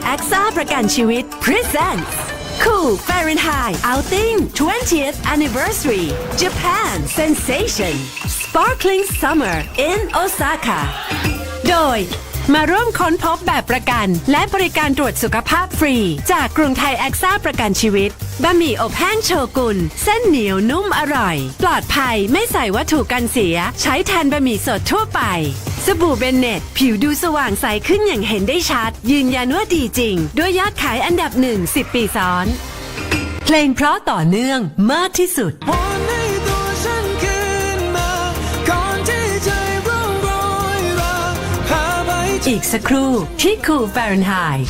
แอคซ่าประกันชีวิต Presents Cool Fahrenheit Outing 20th Anniversary Japan Sensation Sparkling Summer in Osaka โดยมาร่วมค้นพบแบบประกัน และบริการตรวจสุขภาพฟรี จากกรุงไทยแอคซ่าประกันชีวิตบะหมี่อบแห้งโชกุน เส้นเหนียวนุ่มอร่อย ปลอดภัยไม่ใส่วัตถุกันเสีย ใช้แทนบะหมี่สดทั่วไป สบู่เบนเนตผิวดูสว่างใสขึ้นอย่างเห็นได้ชัด ยืนยันว่าดีจริง ด้วยยอดขายอันดับหนึ่ง10 ปีซ้อน เพลงเพราะต่อเนื่องมากที่สุด อีกสักครู่ที่คูล f a r e n h e i t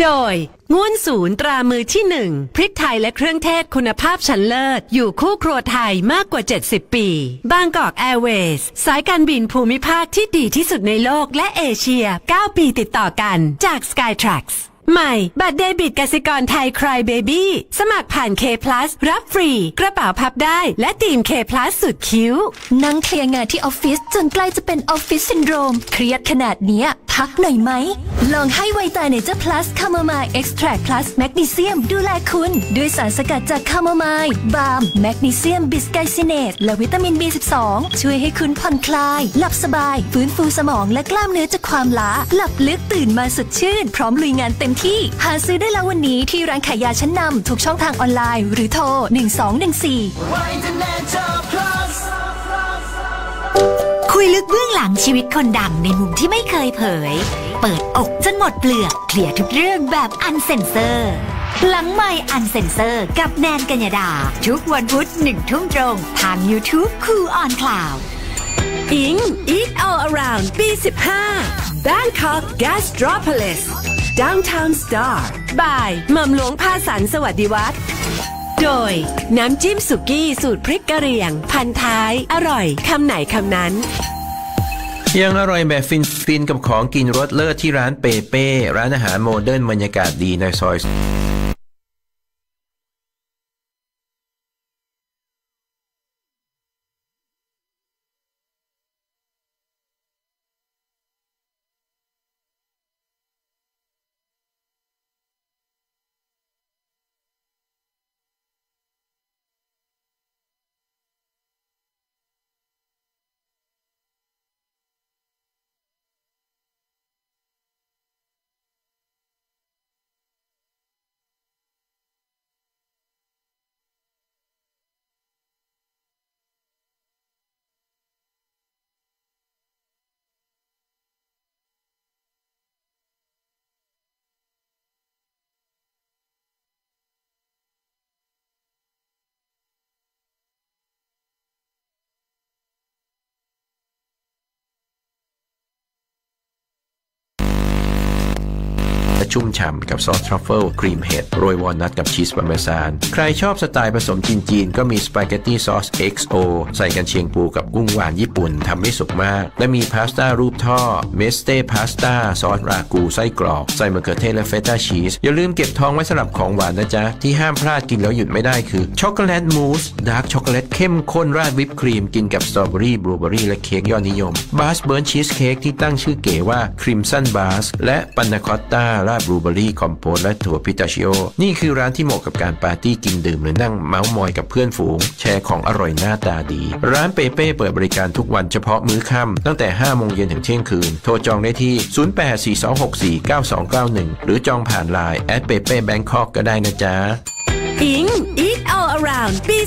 โดย ง่วนศูนย์ตรามือที่หนึ่งพริกไทยและเครื่องเทศคุณภาพชั้นเลิศ อยู่คู่ครัวไทยมากกว่า 70 ปี บางกอกแอร์เวย์สายการบินภูมิภาคที่ดีที่สุดในโลกและเอเชีย 9 ปีติดต่อกันจาก Skytrax ใหม่ บัตรเดบิตกสิกรไทย Cry Baby สมัครผ่าน K Plus รับฟรี กระเป๋าพับได้ และทีม K Plus สุดคิ้ว นั่งเคลียร์งานที่ออฟฟิศจนใกล้จะเป็นออฟฟิศซินโดรม เครียดขนาดเนี้ย พักหน่อยไหม ลองให้ไวตาเนเจอร์พลัสคาโมไมล์เอ็กซ์แทรพลัสแมกนีเซียมดูแลคุณ ด้วยสารสกัดจากคาโมไมล์บาล์มแมกนีเซียมบิสไกซิเนตและวิตามิน B12 ช่วยให้คุณผ่อนคลาย หลับสบาย ฟื้นฟูสมองและกล้ามเนื้อจากความล้า หลับลึกตื่นมาสดชื่น พร้อมลุยงานเต็มที่ หาซื้อได้แล้ววันนี้ที่ร้านขายยาชั้นนำทุกช่องทางออนไลน์ หรือโทร 1214ไว้จะแน่เจอ plus คุยลึกเบื้อง หลังชีวิตคนดังในมุมที่ไม่เคยเผย เปิดอกจนหมดเปลือกเคลียร์ทุกเรื่องแบบอันเซนเซอร์ หลังไม่อันเซนเซอร์ กับแนนกัญญาดา ทุกวันพุธหนึ่งทุ่มตรง ทาง YouTube คูออนคลาวอิง Eat All Around ปี15 Bangkok Gastropolis Downtown Star บ่ายหม่อมหลวงพาสันสวัสดิวัฒน์โดย น้ำจิ้มสุกี้สูตรพริกกะเหรี่ยง พันท้าย อร่อย คำไหนคำนั้น ยังอร่อยแบบฟินฟินกับของกินรสเลิศที่ร้านเปเป้ร้านอาหารโมเดิร์นบรรยากาศดีในซอย ชุ่มฉ่ำกับซอสทรัฟเฟิลครีมเห็ดโรยวอลนัทกับชีสปาเมซาน ใครชอบสไตล์ผสมจีนๆก็มีสปาเกตตี้ซอส XO ใส่กันเชียงปูกับกุ้งหวานญี่ปุ่นทำไม่สุกมาก และมีพาสต้ารูปท่อเมสเต้พาสต้าซอสรากูไส้กรอก ใส่มะเขือเทศและเฟต้าชีส อย่าลืมเก็บท้องไว้สำหรับของหวานนะจ๊ะ ที่ห้ามพลาดกินแล้วหยุดไม่ได้คือช็อกโกแลตมูสดาร์กช็อกโกแลตเข้มข้นราดวิปครีมกินกับสตรอเบอรี่บลูเบอรี่และเค้กยอดนิยมบาสเบิร์นชีสเค้กที่ตั้งชื่อเก๋ว่าครีมซันบาสและปันนาคอตต้าราดบลูเบอรี่คอมโพสและถั่วพิตาชิโอ นี่คือร้านที่เหมาะกับการปาร์ตี้กินดื่มหรือนั่งเมาส์มอยกับเพื่อนฝูง แชร์ของอร่อยหน้าตาดี ร้านเปเป้เปิดบริการทุกวันเฉพาะมื้อค่ำตั้งแต่ 5 โมงเย็นถึงเที่ยงคืน โทรจองได้ที่ 0842649291 หรือจองผ่านไลน์แอดเปเป้แบงคอกก็ได้นะจ๊ะอิง Eat All Around ปี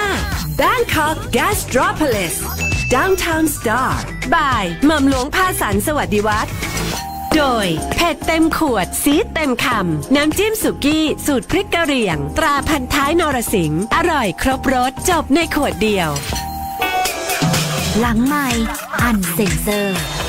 15 Bangkok Gastropolis Downtown Star บ่ายหม่อมหลวงพาสันสวัสดิวัฒน์ โดยเผ็ดเต็มขวดซีดเต็มคำ น้ำจิ้มสุกี้ สูตรพริกกะเหรี่ยง ตราพันท้ายนรสิงห์อร่อยครบรสจบในขวดเดียว หลังไม่อันเซนเซอร์